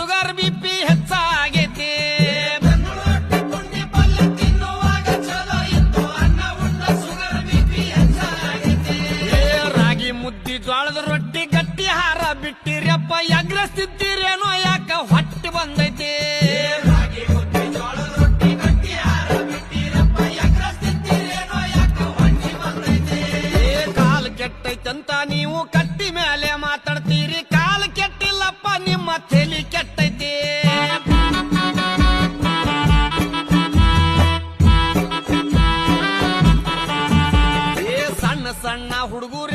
Sugar B P ಹೆಚ್ಚಾಗೈತಿ ರಾಗಿ ಮುದ್ದಿ ಜೋಳದ ರೊಟ್ಟಿ ಗಟ್ಟಿ ಹಾರ ಬಿಟ್ಟಿರಪ್ಪ ಎಗ್ರಸ್ತಿದ್ದೀರೇನೋ ಯಾಕ ಹೊಟ್ಟಿ ಬಂದೈತಿ? ಕೆಟ್ಟೈತಂತ ನೀವು ಕಟ್ಟಿ ಮೇಲೆ ಮಾತಾಡ್ತೀರಿ. ಕಾಲು ಕೆಟ್ಟಿಲ್ಲಪ್ಪ, ನಿಮ್ಮ ತಲೆ ಸಣ್ಣ ಹುಡುಗರು